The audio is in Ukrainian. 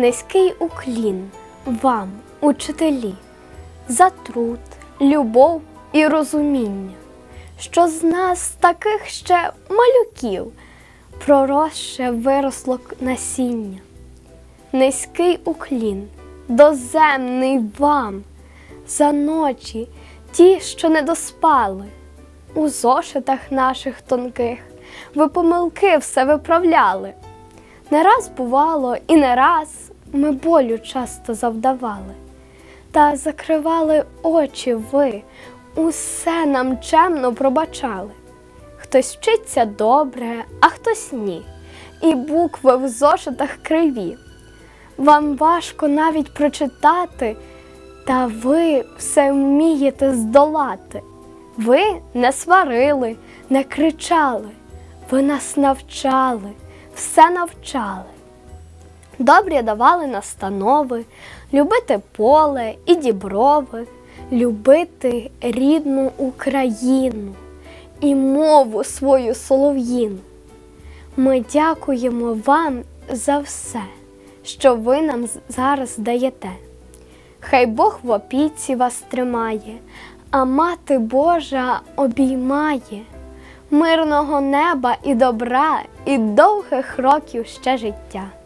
Низький уклін вам, учителі, за труд, любов і розуміння, що з нас таких ще малюків проросше виросло насіння. Низький уклін, доземний вам, за ночі ті, що не доспали, у зошитах наших тонких ви помилки все виправляли. Не раз бувало, і не раз ми болю часто завдавали, та закривали очі ви, усе нам чемно пробачали. Хтось вчиться добре, а хтось ні, і букви в зошитах криві. Вам важко навіть прочитати, та ви все вмієте здолати. Ви не сварили, не кричали, ви нас навчали, все навчали. Добрі давали настанови, любити поле і діброви, любити рідну Україну і мову свою солов'їну. Ми дякуємо вам за все, що ви нам зараз даєте. Хай Бог в опіці вас тримає, а Мати Божа обіймає мирного неба і добра, і довгих років ще життя.